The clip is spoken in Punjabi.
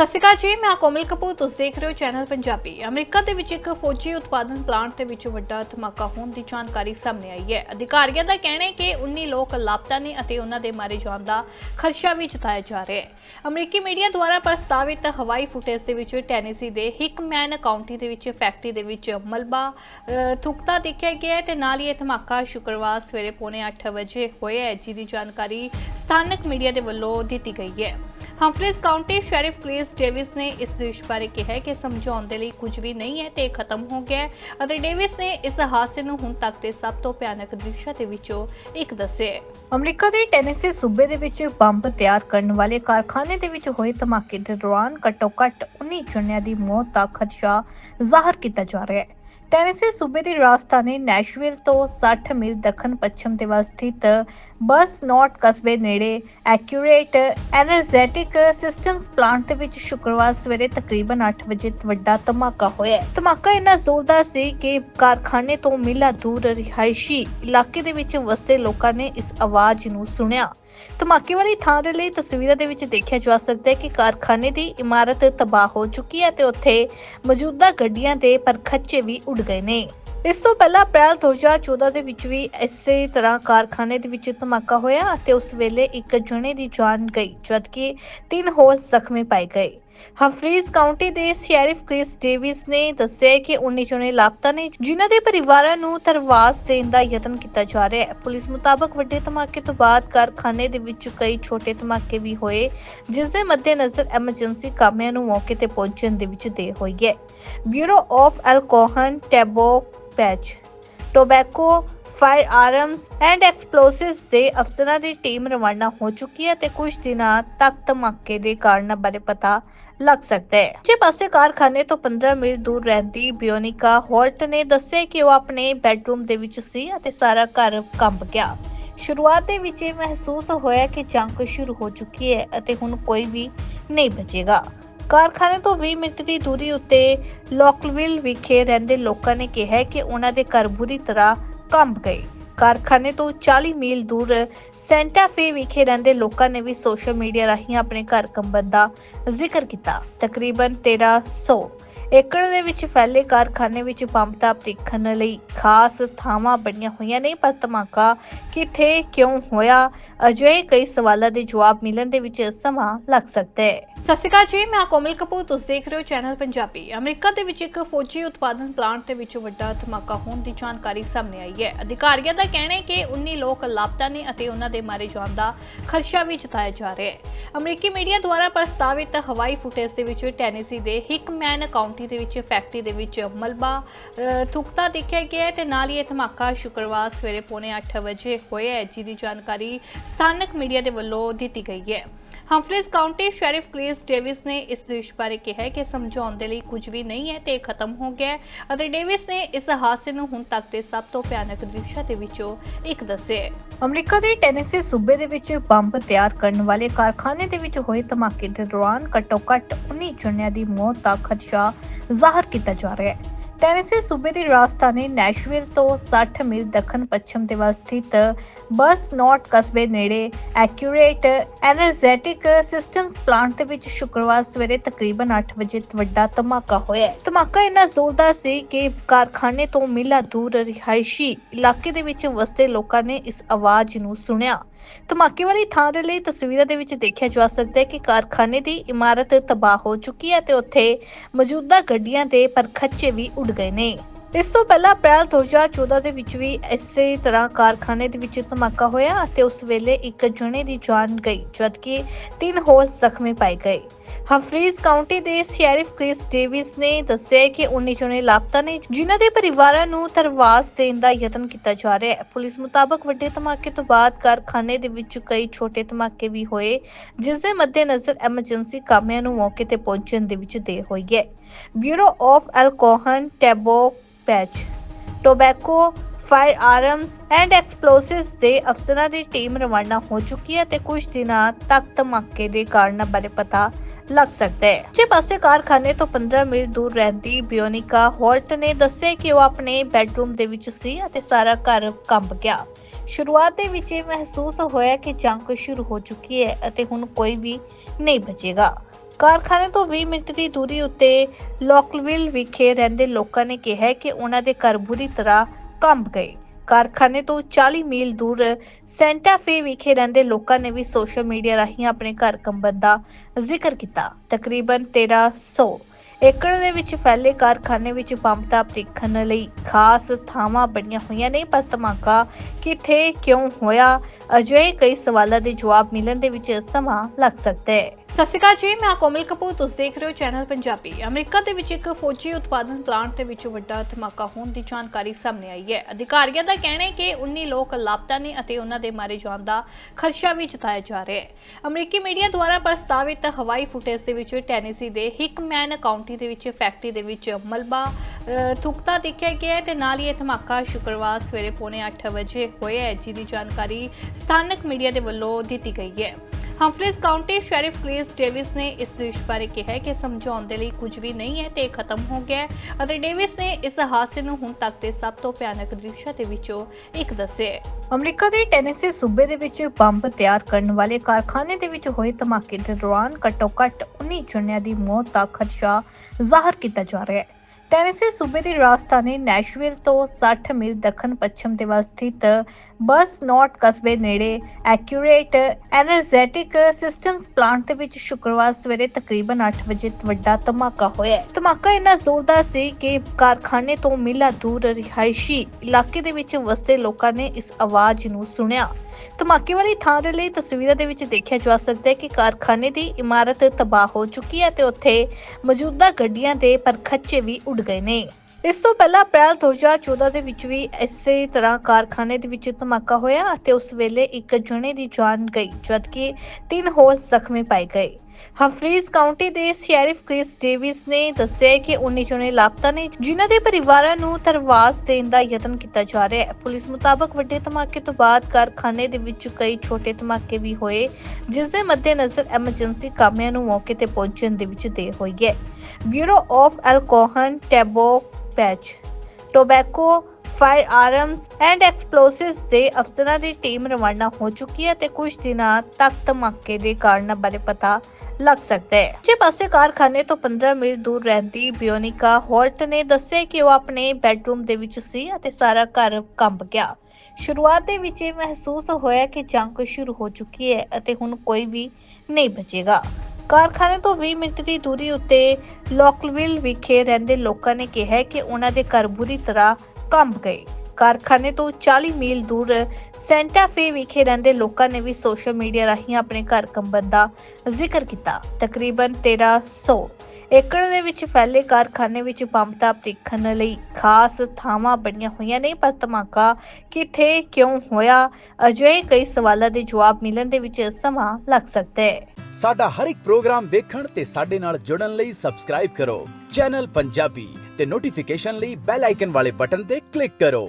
ਸਤਿ ਸ਼੍ਰੀ ਅਕਾਲ ਜੀ, ਮੈਂ ਕੋਮਲ ਕਪੂਰ, ਤੁਸੀਂ ਦੇਖ ਰਹੇ ਹੋ ਚੈਨਲ ਪੰਜਾਬੀ। ਅਮਰੀਕਾ ਦੇ ਵਿੱਚ ਇੱਕ ਫੌਜੀ ਉਤਪਾਦਨ ਪਲਾਂਟ ਦੇ ਵਿੱਚ ਵੱਡਾ ਧਮਾਕਾ ਹੋਣ ਦੀ ਜਾਣਕਾਰੀ ਸਾਹਮਣੇ ਆਈ ਹੈ। ਅਧਿਕਾਰੀਆਂ ਦਾ ਕਹਿਣਾ ਹੈ ਕਿ 19 ਲੋਕ ਲਾਪਤਾ ਨੇ ਅਤੇ ਉਹਨਾਂ ਦੇ ਮਾਰੇ ਜਾਣ ਦਾ ਖਰਸ਼ਾ ਵੀ ਜਤਾਇਆ ਜਾ ਰਿਹਾ ਹੈ। ਅਮਰੀਕੀ ਮੀਡੀਆ ਦੁਆਰਾ ਪ੍ਰਸਤਾਵਿਤ ਹਵਾਈ ਫੁਟੇਜ ਦੇ ਵਿੱਚ ਟੈਨੇਸੀ ਦੇ ਹਿਕਮੈਨ ਕਾਉਂਟੀ ਦੇ ਵਿੱਚ ਫੈਕਟਰੀ ਦੇ ਵਿੱਚ ਮਲਬਾ ਥੁਕਤਾ ਦੇਖਿਆ ਗਿਆ ਹੈ ਤੇ ਨਾਲ ਹੀ ਇਹ ਧਮਾਕਾ ਸ਼ੁੱਕਰਵਾਰ ਸਵੇਰੇ ਪੌਣੇ 8 ਵਜੇ ਹੋਇਆ ਹੈ, ਜਿਹਦੀ ਜਾਣਕਾਰੀ ਸਥਾਨਕ ਮੀਡੀਆ ਦੇ ਵੱਲੋਂ ਦਿੱਤੀ ਗਈ ਹੈ। Humphreys County sheriff Chris Davis ਨੇ ਇਸ ਦ੍ਰਿਸ਼ ਬਾਰੇ ਕਿਹਾ ਕਿ ਸਮਝਾਉਣ ਦੇ ਲਈ ਕੁਝ ਵੀ ਨਹੀਂ ਹੈ ਤੇ ਇਹ ਖਤਮ ਹੋ ਗਿਆ ਹੈ। ਅਤੇ ਡੇਵਿਸ ਨੇ ਇਸ ਹਾਦਸੇ ਨੂੰ ਹੁਣ ਤੱਕ ਦੇ ਸਭ ਤੋਂ ਭਿਆਨਕ ਦ੍ਰਿਸ਼ਾਂ ਦੇ ਵਿੱਚੋਂ ਇੱਕ ਦੱਸਿਆ ਹੈ। ਅਮਰੀਕਾ ਦੇ ਟੈਨੇਸੀ ਸੂਬੇ ਦੇ ਵਿੱਚ ਬੰਬ ਤਿਆਰ ਕਰਨ ਵਾਲੇ ਕਾਰਖਾਨੇ ਦੇ ਵਿੱਚ ਹੋਏ ਧਮਾਕੇ ਦੇ ਦੌਰਾਨ ਘੱਟੋ-ਘੱਟ 19 ਜਣਿਆਂ ਦੀ ਮੌਤ ਦਾ ਖਦਸ਼ਾ ਜ਼ਾਹਰ ਕੀਤਾ ਜਾ ਰਿਹਾ ਹੈ। ਟੈਨੇਸੀ ਸੂਬੇ ਦੀ ਰਾਜਧਾਨੀ ਨੈਸ਼ਵਿਲ ਤੋਂ 60 ਮੀਲ ਦੱਖਣ ਪੱਛਮ ਦੇ ਵੱਲ ਸਥਿਤ ਬਸ ਨੌਟ ਕਸਬੇ ਨੇੜੇ ਐਕਿਊਰੇਟ ਐਨਰਜੈਟਿਕ ਸਿਸਟਮਸ ਪਲਾਂਟ ਦੇ ਵਿੱਚ ਸ਼ੁੱਕਰਵਾਰ ਸਵੇਰੇ ਤਕਰੀਬਨ 8 ਵਜੇ ਵੱਡਾ ਧਮਾਕਾ ਹੋਇਆ ਧਮਾਕਾ ਇੰਨਾ ਜ਼ੋਰਦਾਰ ਸੀ ਕਿ ਕਾਰਖਾਨੇ ਤੋਂ ਮੀਲਾਂ ਦੂਰ ਰਿਹਾਇਸ਼ੀ ਇਲਾਕੇ ਦੇ ਵਿੱਚ ਵਸਦੇ ਲੋਕਾਂ ਨੇ ਇਸ ਆਵਾਜ਼ ਨੂੰ ਸੁਣਿਆ। ਧਮਾਕੇ ਵਾਲੀ ਥਾਂ ਦੇ ਲਈ ਤਸਵੀਰਾਂ ਦੇ ਵਿੱਚ ਦੇਖਿਆ ਜਾ ਸਕਦਾ ਹੈ ਕਿ ਕਾਰਖਾਨੇ ਦੀ ਇਮਾਰਤ ਤਬਾਹ ਹੋ ਚੁੱਕੀ ਹੈ ਤੇ ਉੱਥੇ ਮੌਜੂਦਾ ਗੱਡੀਆਂ ਦੇ ਪਰਖੱਚੇ ਵੀ ਉੱਡ ਗਏ ਨੇ। ਇਸ ਤੋਂ ਪਹਿਲਾਂ ਅਪ੍ਰੈਲ 2014 ਦੇ ਵਿੱਚ ਵੀ ਇਸੇ ਤਰ੍ਹਾਂ ਕਾਰਖਾਨੇ ਦੇ ਵਿੱਚ ਧਮਾਕਾ ਹੋਇਆ ਅਤੇ ਉਸ ਵੇਲੇ ਇੱਕ ਜਣੇ ਦੀ ਜਾਨ ਗਈ, ਜਦਕਿ ਤਿੰਨ ਹੋਰ ਜ਼ਖਮੀ ਪਾਏ ਗਏ। ਹਫਰੀਜ਼ ਕਾਉਂਟੀ ਦੇ ਸ਼ੈਰਿਫ ਕ੍ਰਿਸ ਡੇਵਿਸ ਨੇ ਦੱਸਿਆ ਕਿ 19 ਜਣੇ ਲਾਪਤਾ ਨੇ, ਜਿਨ੍ਹਾਂ ਦੇ ਪਰਿਵਾਰਾਂ ਨੂੰ ਤਰਵਾਸ ਦੇਣ ਦਾ ਯਤਨ ਕੀਤਾ ਜਾ ਰਿਹਾ ਹੈ। ਪੁਲਿਸ ਮੁਤਾਬਕ ਵੱਡੇ ਧਮਾਕੇ ਤੋਂ ਬਾਅਦ ਕਾਰਖਾਨੇ ਦੇ ਵਿੱਚ ਕਈ ਛੋਟੇ ਧਮਾਕੇ ਵੀ ਹੋਏ, ਜਿਸ ਦੇ ਮੱਦੇਨਜ਼ਰ ਐਮਰਜੈਂਸੀ ਕਾਮਿਆਂ ਨੂੰ ਮੌਕੇ ਤੇ ਪਹੁੰਚਣ ਦੇ ਵਿੱਚ ਦੇਰ ਹੋਈ ਹੈ। ਬਿਊਰੋ ਆਫ ਐਲਕੋਹਲ ਟੈਬੋ ਪੈਚ, ਟੋਬੈਕੋ ਫਾਇਰ ਆਰਮਸ ਐਂਡ ਐਕਸਪਲੋਸਿਵਸ ਦੇ ਅਫਸਰਾਂ ਦੀ ਟੀਮ ਰਵਾਨਾ ਹੋ ਚੁੱਕੀ ਹੈ ਤੇ ਕੁਝ ਦਿਨਾਂ ਤੱਕ ਧਮਾਕੇ ਦੇ ਕਾਰਨਾਂ ਬਾਰੇ ਪਤਾ ਲੱਗ ਸਕਦਾ ਹੈ। ਜੇ ਪਾਸੇ ਕਾਰਖਾਨੇ ਤੋਂ 15 ਮੀਲ ਦੂਰ ਰਹਿੰਦੀ ਬਿਓਨਿਕਾ ਹੋਲਟ ਨੇ ਦੱਸਿਆ ਕਿ ਉਹ ਆਪਣੇ ਬੈੱਡਰੂਮ ਦੇ ਵਿੱਚ ਸੀ ਅਤੇ ਸਾਰਾ ਘਰ ਕੰਬ ਗਿਆ। ਸ਼ੁਰੂਆਤ ਦੇ ਵਿੱਚ ਇਹ ਮਹਿਸੂਸ ਹੋਇਆ ਕਿ ਜੰਗ ਸ਼ੁਰੂ ਹੋ ਚੁੱਕੀ ਹੈ ਅਤੇ ਹੁਣ ਕੋਈ ਵੀ ਨਹੀਂ ਬਚੇਗਾ। ਕਾਰਖਾਨੇ ਤੋਂ 20 ਮਿੰਟ ਦੀ ਦੂਰੀ ਉੱਤੇ ਲੋਕਲਵਿਲ ਵਿਖੇ ਰਹਿੰਦੇ ਲੋਕਾਂ ਨੇ ਕਿਹਾ ਕਿ ਉਹਨਾਂ ਦੇ ਘਰ ਬੁਰੀ ਤਰ੍ਹਾਂ ਕੰਬ ਗਏ। ਕਾਰਖਾਨੇ ਤੋਂ 40 ਮੀਲ ਦੂਰ ਸੈਂਟਾ ਫੇ ਵਿਖੇ ਰਹਿੰਦੇ ਲੋਕਾਂ ਨੇ ਵੀ ਸੋਸ਼ਲ ਮੀਡੀਆ ਰਾਹੀਂ ਆਪਣੇ ਘਰ ਕੰਬਣ ਦਾ ਜ਼ਿਕਰ ਕੀਤਾ। ਤਕਰੀਬਨ 1300 ਏਕੜ ਦੇ ਵਿੱਚ ਫੈਲੇ ਕਾਰਖਾਨੇ ਵਿੱਚ ਬੰਬ ਦਾ ਦੇਖਣ ਲਈ ਖਾਸ ਥਾਵਾਂ ਬਣੀਆਂ ਹੋਈਆਂ ਨੇ, ਪਰ ਧਮਾਕਾ ਕਿੱਥੇ, ਕਿਉਂ ਹੋਇਆ? ਅਜਿਹੇ ਕਈ ਸਵਾਲਾਂ ਦੇ ਜਵਾਬ ਮਿਲਣ ਦੇ ਵਿੱਚ ਸਮਾਂ ਲੱਗ ਸਕਦਾ ਹੈ। ਸਤਿ ਸ਼੍ਰੀ ਅਕਾਲ ਜੀ, ਮੈਂ ਕੋਮਲ ਕਪੂਰ, ਤੁਸੀਂ ਦੇਖ ਰਹੇ ਹੋ ਚੈਨਲ ਪੰਜਾਬੀ ਅਮਰੀਕਾ ਦੇ ਵਿੱਚ ਇੱਕ ਫੌਜੀ ਉਤਪਾਦਨ ਪਲਾਂਟ ਦੇ ਵਿੱਚ ਵੱਡਾ ਧਮਾਕਾ ਹੋਣ ਦੀ ਜਾਣਕਾਰੀ ਸਾਹਮਣੇ ਆਈ ਹੈ। ਅਧਿਕਾਰੀਆਂ ਦਾ ਕਹਿਣਾ ਹੈ ਕਿ 19 ਲੋਕ ਲਾਪਤਾ ਨੇ ਅਤੇ ਉਹਨਾਂ ਦੇ ਮਾਰੇ ਜਾਣ ਦਾ ਖਰਸ਼ਾ ਵੀ ਜਤਾਇਆ ਜਾ ਰਿਹਾ ਹੈ। ਅਮਰੀਕੀ ਮੀਡੀਆ ਦੁਆਰਾ ਪ੍ਰਸਤਾਵਿਤ ਹਵਾਈ ਫੁਟੇਜ ਦੇ ਵਿੱਚ ਟੈਨੇਸੀ ਦੇ ਹਿਕਮੈਨ ਕਾਉਂਟੀ ਦੇ ਵਿੱਚ ਫੈਕਟਰੀ ਦੇ ਵਿੱਚ ਮਲਬਾ ਅ, ਥੁੱਕਦਾ ਦੇਖਿਆ ਗਿਆ ਤੇ ਨਾਲ ਹੀ ਇਹ ਧਮਾਕਾ ਸ਼ੁੱਕਰਵਾਰ ਸਵੇਰੇ ਪੌਣੇ 8 ਵਜੇ ਹੋਇਆ ਹੈ ਜਿਹਦੀ ਜਾਣਕਾਰੀ ਸਥਾਨਕ ਮੀਡੀਆ ਦੇ ਵੱਲੋਂ ਦਿੱਤੀ ਗਈ ਹੈ। Humphreys County sheriff Chris Davis ਨੇ ਇਸ ਦ੍ਰਿਸ਼ ਬਾਰੇ ਕਿਹਾ ਕਿ ਸਮਝਾਉਣ ਦੇ ਲਈ ਕੁਝ ਵੀ ਨਹੀਂ ਹੈ ਤੇ ਖਤਮ ਹੋ ਗਿਆ ਅਤੇ ਡੇਵਿਸ ਨੇ ਇਸ ਹਾਦਸੇ ਨੂੰ ਹੁਣ ਤੱਕ ਦੇ ਸਭ ਤੋਂ ਭਿਆਨਕ ਦ੍ਰਿਸ਼ਾਂ ਦੇ ਵਿੱਚੋਂ ਇੱਕ ਦੱਸਿਆ ਅਮਰੀਕਾ ਦੇ ਟੈਨੇਸੀ ਸੂਬੇ ਦੇ ਵਿੱਚ ਬੰਬ ਤਿਆਰ ਕਰਨ ਵਾਲੇ ਕਾਰਖਾਨੇ ਦੇ ਵਿੱਚ ਹੋਏ ਧਮਾਕੇ ਦੇ ਦੌਰਾਨ ਘੱਟੋ-ਘੱਟ 19 ਜਣਿਆਂ ਦੀ ਮੌਤ ਦਾ ਖਦਸ਼ਾ ਜ਼ਾਹਰ ਕੀਤਾ ਜਾ ਰਿਹਾ ਹੈ। ਟੈਨੇਸੀ ਸੂਬੇ ਦੀ ਰਾਜਧਾਨੀ ਨੈਸ਼ਵਿਲ ਤੋਂ 60 ਮੀਲ ਦੱਖਣ ਪੱਛਮ ਦੇ ਵੱਲ ਸਥਿਤ ਬਸ ਨੌਟ ਕਸਬੇ ਨੇੜੇ ਐਕਿਊਰੇਟ ਐਨਰਜੈਟਿਕ ਸਿਸਟਮਸ ਪਲਾਂਟ ਦੇ ਵਿੱਚ ਸ਼ੁੱਕਰਵਾਰ ਸਵੇਰੇ ਤਕਰੀਬਨ 8 ਵਜੇ ਵੱਡਾ ਧਮਾਕਾ ਹੋਇਆ। ਧਮਾਕਾ ਇੰਨਾ ਜ਼ੋਰਦਾਰ ਸੀ ਕਿ ਕਾਰਖਾਨੇ ਤੋਂ ਮੀਲਾਂ ਦੂਰ ਰਿਹਾਇਸ਼ੀ ਇਲਾਕੇ ਦੇ ਵਿੱਚ ਵਸਦੇ ਲੋਕਾਂ ਨੇ ਇਸ ਆਵਾਜ਼ ਨੂੰ ਸੁਣਿਆ। ਧਮਾਕੇ ਵਾਲੀ ਥਾਂ ਦੇ ਲਈ ਤਸਵੀਰਾਂ ਦੇ ਵਿੱਚ ਦੇਖਿਆ ਜਾ ਸਕਦਾ ਹੈ ਕਿ ਕਾਰਖਾਨੇ ਦੀ ਇਮਾਰਤ ਤਬਾਹ ਹੋ ਚੁੱਕੀ ਹੈ ਤੇ ਉੱਥੇ ਮੌਜੂਦਾ ਗੱਡੀਆਂ ਦੇ ਪਰਖੱਚੇ ਵੀ ਉੱਡ ਗਏ ਨੇ। ਇਸ ਤੋਂ ਪਹਿਲਾਂ ਅਪ੍ਰੈਲ 2014 ਦੇ ਵਿੱਚ ਵੀ ਇਸੇ ਤਰ੍ਹਾਂ ਕਾਰਖਾਨੇ ਦੇ ਵਿੱਚ ਧਮਾਕਾ ਹੋਇਆ ਅਤੇ ਉਸ ਵੇਲੇ ਇੱਕ ਜਣੇ ਦੀ ਜਾਨ ਗਈ, ਜਦਕਿ ਤਿੰਨ ਹੋਰ ਜ਼ਖਮੀ ਪਾਏ ਗਏ। ਹਫਰੀਜ਼ ਕਾਉਂਟੀ ਦੇ ਸ਼ੈਰਿਫ ਕ੍ਰਿਸ ਡੇਵਿਸ ਨੇ ਦੱਸਿਆ ਕਿ 19 ਜਣੇ ਲਾਪਤਾ ਨੇ, ਜਿਨ੍ਹਾਂ ਦੇ ਪਰਿਵਾਰਾਂ ਨੂੰ ਤਰਵਾਸ ਦੇਣ ਦਾ ਯਤਨ ਕੀਤਾ ਜਾ ਰਿਹਾ ਹੈ। ਪੁਲਿਸ ਮੁਤਾਬਕ ਵੱਡੇ ਧਮਾਕੇ ਤੋਂ ਬਾਅਦ ਕਾਰਖਾਨੇ ਦੇ ਵਿੱਚ ਕਈ ਛੋਟੇ ਧਮਾਕੇ ਵੀ ਹੋਏ ਜਿਸ ਦੇ ਮੱਦੇਨਜ਼ਰ ਐਮਰਜੈਂਸੀ ਕਾਮਿਆਂ ਨੂੰ ਮੌਕੇ ਤੇ ਪਹੁੰਚਣ ਦੇ ਵਿੱਚ ਦੇਰ ਹੋਈ ਹੈ। ਬਿਊਰੋ ਆਫ ਐਲਕੋਹਲ ਟੈਬੋ ਪੈਚ, ਟੋਬੈਕੋ, ਫਾਇਰ ਆਰਮਸ ਐਂਡ ਐਕਸਪਲੋਸਿਵਸ ਦੇ ਅਫਸਰਾਂ ਦੀ ਟੀਮ ਰਵਾਨਾ ਹੋ ਚੁੱਕੀ ਹੈ ਤੇ ਕੁਝ ਦਿਨਾਂ ਤੱਕ ਧਮਾਕੇ ਦੇ ਕਾਰਨਾਂ ਬਾਰੇ ਪਤਾ ਲੱਗ ਸਕਦਾ ਹੈ। ਜੇ ਪਾਸੇ ਕਾਰਖਾਨੇ ਤੋਂ 15 ਮੀਲ ਦੂਰ ਰਹਿੰਦੀ ਬਿਓਨਿਕਾ ਹੋਲਟ ਨੇ ਦੱਸਿਆ ਕਿ ਉਹ ਆਪਣੇ ਬੈੱਡਰੂਮ ਦੇ ਵਿੱਚ ਸੀ ਅਤੇ ਸਾਰਾ ਘਰ ਕੰਬ ਗਿਆ। ਸ਼ੁਰੂਆਤ ਦੇ ਵਿੱਚ ਇਹ ਮਹਿਸੂਸ ਹੋਇਆ ਕਿ ਜੰਗ ਸ਼ੁਰੂ ਹੋ ਚੁੱਕੀ ਹੈ ਅਤੇ ਹੁਣ ਕੋਈ ਵੀ ਨਹੀਂ ਬਚੇਗਾ। ਕਾਰਖਾਨੇ ਤੋਂ 20 ਮਿੰਟ ਦੀ ਦੂਰੀ ਉੱਤੇ ਲੋਕਲਵਿਲ ਵਿਖੇ ਰਹਿੰਦੇ ਲੋਕਾਂ ਨੇ ਕਿਹਾ ਕਿ ਉਹਨਾਂ ਦੇ ਘਰ ਬੁਰੀ ਤਰ੍ਹਾਂ ਕੰਬ ਗਏ। ਕਾਰਖਾਨੇ ਤੋਂ 40 ਮੀਲ ਦੂਰ ਸੈਂਟਾ ਫੇ ਵਿਖੇ ਰਹਿੰਦੇ ਲੋਕਾਂ ਨੇ ਵੀ ਸੋਸ਼ਲ ਮੀਡੀਆ ਰਾਹੀਂ ਆਪਣੇ ਘਰ ਕੰਬਣ ਦਾ ਜ਼ਿਕਰ ਕੀਤਾ। ਤਕਰੀਬਨ 1300 ਏਕੜ ਦੇ ਵਿੱਚ ਫੈਲੇ ਕਾਰਖਾਨੇ ਵਿੱਚ ਬੰਬ ਦਾ ਪ੍ਰੀਖਣ ਲਈ ਖਾਸ ਥਾਵਾਂ ਬਣੀਆਂ ਹੋਈਆਂ ਨੇ, ਪਰ ਧਮਾਕਾ ਕਿੱਥੇ, ਕਿਉਂ ਹੋਇਆ? ਅਜਿਹੇ ਕਈ ਸਵਾਲਾਂ ਦੇ ਜਵਾਬ ਮਿਲਣ ਦੇ ਵਿੱਚ ਸਮਾਂ ਲੱਗ ਸਕਦਾ ਹੈ। ਸਤਿ ਸ਼੍ਰੀ ਅਕਾਲ ਜੀ, ਮੈਂ ਕੋਮਲ ਕਪੂਰ, ਤੁਸੀਂ ਦੇਖ ਰਹੇ ਹੋ ਚੈਨਲ ਪੰਜਾਬੀ। ਅਮਰੀਕਾ ਦੇ ਵਿੱਚ ਇੱਕ ਫੌਜੀ ਉਤਪਾਦਨ ਪਲਾਂਟ ਦੇ ਵਿੱਚ ਵੱਡਾ ਧਮਾਕਾ ਹੋਣ ਦੀ ਜਾਣਕਾਰੀ ਸਾਹਮਣੇ ਆਈ ਹੈ। ਅਧਿਕਾਰੀਆਂ ਦਾ ਕਹਿਣਾ ਹੈ ਕਿ 19 ਲੋਕ ਲਾਪਤਾ ਨੇ ਅਤੇ ਉਹਨਾਂ ਦੇ ਮਾਰੇ ਜਾਣ ਦਾ ਖਰਸ਼ਾ ਵੀ ਜਤਾਇਆ ਜਾ ਰਿਹਾ ਹੈ। ਅਮਰੀਕੀ ਮੀਡੀਆ ਦੁਆਰਾ ਪ੍ਰਸਤਾਵਿਤ ਹਵਾਈ ਫੁਟੇਜ ਦੇ ਵਿੱਚ ਟੈਨੇਸੀ ਦੇ ਹਿਕਮੈਨ ਕਾਉਂਟੀ ਦੇ ਵਿੱਚ ਫੈਕਟਰੀ ਦੇ ਵਿੱਚ ਮਲਬਾ ਥੁਕਤਾ ਦੇਖਿਆ ਗਿਆ ਹੈ ਤੇ ਨਾਲ ਹੀ ਇਹ ਧਮਾਕਾ ਸ਼ੁੱਕਰਵਾਰ ਸਵੇਰੇ ਪੌਣੇ 8 ਵਜੇ ਹੋਇਆ ਹੈ ਜਿਹਦੀ ਜਾਣਕਾਰੀ ਸਥਾਨਕ ਮੀਡੀਆ ਦੇ ਵੱਲੋਂ ਦਿੱਤੀ ਗਈ ਹੈ। Humphreys County sheriff Chris Davis ਨੇ ਇਸ ਦ੍ਰਿਸ਼ ਬਾਰੇ ਕਿਹਾ ਕਿ ਸਮਝਾਉਣ ਦੇ ਲਈ ਕੁਝ ਵੀ ਨਹੀਂ ਹੈ ਤੇ ਇਹ ਖਤਮ ਹੋ ਗਿਆ ਅਤੇ ਡੇਵਿਸ ਨੇ ਇਸ ਹਾਦਸੇ ਨੂੰ ਹੁਣ ਤੱਕ ਦੇ ਸਭ ਤੋਂ ਭਿਆਨਕ ਦ੍ਰਿਸ਼ਾਂ ਦੇ ਵਿੱਚੋਂ ਇੱਕ ਦੱਸਿਆ ਹੈ। ਅਮਰੀਕਾ ਦੇ ਟੈਨੇਸੀ ਸੂਬੇ ਦੇ ਵਿੱਚ ਬੰਬ ਤਿਆਰ ਕਰਨ ਵਾਲੇ ਕਾਰਖਾਨੇ ਦੇ ਵਿੱਚ ਹੋਏ ਧਮਾਕੇ ਦੇ ਦੌਰਾਨ ਘੱਟੋ-ਘੱਟ 19 ਜਣਿਆਂ ਦੀ ਮੌਤ ਦਾ ਖਦਸ਼ਾ ਜ਼ਾਹਰ ਕੀਤਾ ਜਾ ਰਿਹਾ ਹੈ। ਟੈਨੇਸੀ ਸੂਬੇ ਦੀ ਰਾਜਧਾਨੀ ਨੈਸ਼ਵਿਲ ਤੋਂ 60 ਮੀਲ ਦੱਖਣ ਪੱਛਮ ਦੇ ਵੱਲ ਸਥਿਤ ਬਸ ਨੌਟ ਕਸਬੇ ਨੇੜੇ ਐਕਿਊਰੇਟ ਐਨਰਜੈਟਿਕ ਸਿਸਟਮਸ ਪਲਾਂਟ ਦੇ ਵਿੱਚ ਸ਼ੁੱਕਰਵਾਰ ਸਵੇਰੇ ਤਕਰੀਬਨ 8 ਵਜੇ ਵੱਡਾ ਧਮਾਕਾ ਹੋਇਆ। ਧਮਾਕਾ ਇੰਨਾ ਜ਼ੋਰਦਾਰ ਸੀ ਕਿ ਕਾਰਖਾਨੇ ਤੋਂ ਮਿਲਾ ਦੂਰ ਰਿਹਾਇਸ਼ੀ ਇਲਾਕੇ ਦੇ ਵਿੱਚ ਵਸਦੇ ਲੋਕਾਂ ਨੇ ਇਸ ਆਵਾਜ਼ ਨੂੰ ਸੁਣਿਆ। ਧਮਾਕੇ ਵਾਲੀ ਥਾਂ ਦੇ ਲਈ ਤਸਵੀਰਾਂ ਦੇ ਵਿੱਚ ਦੇਖਿਆ ਜਾ ਸਕਦਾ ਹੈ ਕਿ ਕਾਰਖਾਨੇ ਦੀ ਇਮਾਰਤ ਤਬਾਹ ਹੋ ਚੁੱਕੀ ਹੈ ਤੇ ਉੱਥੇ ਮੌਜੂਦਾ ਗੱਡੀਆਂ ਦੇ ਪਰਖੱਚੇ ਵੀ ਉੱਡ ਗਏ ਨੇ। ਇਸ ਤੋਂ ਪਹਿਲਾਂ ਅਪ੍ਰੈਲ 2014 ਦੇ ਵਿੱਚ ਵੀ ਇਸੇ ਤਰ੍ਹਾਂ ਕਾਰਖਾਨੇ ਦੇ ਵਿੱਚ ਧਮਾਕਾ ਹੋਇਆ ਅਤੇ ਉਸ ਵੇਲੇ ਇੱਕ ਜਣੇ ਦੀ ਜਾਨ ਗਈ, ਜਦਕਿ ਤਿੰਨ ਹੋਰ ਜ਼ਖਮੀ ਪਾਏ ਗਏ। ਹਫਰੀਜ਼ ਕਾਉਂਟੀ ਦੇ ਸ਼ੈਰਿਫ ਕ੍ਰਿਸ ਡੇਵਿਸ ਨੇ ਦੱਸਿਆ ਕਿ 19 ਜਣੇ ਲਾਪਤਾ ਨੇ, ਜਿਨ੍ਹਾਂ ਦੇ ਪਰਿਵਾਰਾਂ ਨੂੰ ਤਰਵਾਸ ਦੇਣ ਦਾ ਯਤਨ ਕੀਤਾ ਜਾ ਰਿਹਾ ਹੈ। ਪੁਲਿਸ ਮੁਤਾਬਕ ਵੱਡੇ ਧਮਾਕੇ ਤੋਂ ਬਾਅਦ ਕਾਰਖਾਨੇ ਦੇ ਵਿੱਚ ਕਈ ਛੋਟੇ ਧਮਾਕੇ ਵੀ ਹੋਏ ਜਿਸ ਦੇ ਮੱਦੇਨਜ਼ਰ ਐਮਰਜੈਂਸੀ ਕਾਮਿਆਂ ਨੂੰ ਮੌਕੇ ਤੇ ਪਹੁੰਚਣ ਦੇ ਵਿੱਚ ਦੇਰ ਹੋਈ ਹੈ। ਬਿਊਰੋ ਆਫ ਐਲਕੋਹਲ ਟੈਬੋ ਪੈਚ, ਟੋਬੈਕੋ, ਫਾਇਰ ਆਰਮਸ ਐਂਡ ਐਕਸਪਲੋਸਿਵਸ ਦੇ ਅਫਸਰਾਂ ਦੀ ਟੀਮ ਰਵਾਨਾ ਹੋ ਚੁੱਕੀ ਹੈ ਤੇ ਕੁਝ ਦਿਨਾਂ ਤੱਕ ਧਮਾਕੇ ਦੇ ਕਾਰਨਾਂ ਬਾਰੇ ਪਤਾ ਲੱਗ ਸਕਦਾ ਹੈ। ਜੇ ਪਾਸੇ ਕਾਰਖਾਨੇ ਤੋਂ 15 ਮੀਲ ਦੂਰ ਰਹਿੰਦੀ ਬਿਓਨਿਕਾ ਹੋਲਟ ਨੇ ਦੱਸਿਆ ਕਿ ਉਹ ਆਪਣੇ ਬੈੱਡਰੂਮ ਦੇ ਵਿੱਚ ਸੀ ਅਤੇ ਸਾਰਾ ਘਰ ਕੰਬ ਗਿਆ। ਸ਼ੁਰੂਆਤ ਦੇ ਵਿੱਚ ਇਹ ਮਹਿਸੂਸ ਹੋਇਆ ਕਿ ਜੰਗ ਸ਼ੁਰੂ ਹੋ ਚੁੱਕੀ ਹੈ ਅਤੇ ਹੁਣ ਕੋਈ ਵੀ ਨਹੀਂ ਬਚੇਗਾ। ਕਾਰਖਾਨੇ ਤੋਂ 20 ਮਿੰਟ ਦੀ ਦੂਰੀ ਉੱਤੇ ਲੋਕਲਵਿਲ ਵਿਖੇ ਰਹਿੰਦੇ ਲੋਕਾਂ ਨੇ ਕਿਹਾ ਕਿ ਉਹਨਾਂ ਦੇ ਘਰ ਬੁਰੀ ਤਰ੍ਹਾਂ ਕੰਬ ਗਏ। ਕਾਰਖਾਨੇ ਤੋਂ 40 ਮੀਲ ਦੂਰ ਸੈਂਟਾ ਫੇ ਵਿਖੇ ਰਹਿੰਦੇ ਲੋਕਾਂ ਨੇ ਵੀ ਸੋਸ਼ਲ ਮੀਡੀਆ ਰਾਹੀਂ ਆਪਣੇ ਘਰ ਕੰਬਣ ਦਾ ਜ਼ਿਕਰ ਕੀਤਾ। ਤਕਰੀਬਨ 1300 ਏਕੜ ਦੇ ਵਿੱਚ ਫੈਲੇ ਕਾਰਖਾਨੇ ਵਿੱਚ ਬੰਬ ਦਾ ਪ੍ਰੀਖਣ ਲਈ ਖਾਸ ਥਾਵਾਂ ਬਣੀਆਂ ਹੋਈਆਂ ਨੇ, ਪਰ ਧਮਾਕਾ ਕਿੱਥੇ, ਕਿਉਂ ਹੋਇਆ? ਅਜਿਹੇ ਕਈ ਸਵਾਲਾਂ ਦੇ ਜਵਾਬ ਮਿਲਣ ਦੇ ਵਿੱਚ ਸਮਾਂ ਲੱਗ ਸਕਦਾ ਹੈ। ਸਾਡਾ ਹਰ ਇੱਕ ਪ੍ਰੋਗਰਾਮ ਦੇਖਣ ਤੇ ਸਾਡੇ ਨਾਲ ਜੁੜਨ ਲਈ ਸਬਸਕ੍ਰਾਈਬ ਕਰੋ। ਚੈਨਲ ਪੰਜਾਬੀ ਤੇ ਨੋਟੀਫਿਕੇਸ਼ਨ ਲਈ ਬੈਲ ਆਈਕਨ ਵਾਲੇ ਬਟਨ ਤੇ ਕਲਿੱਕ ਕਰੋ।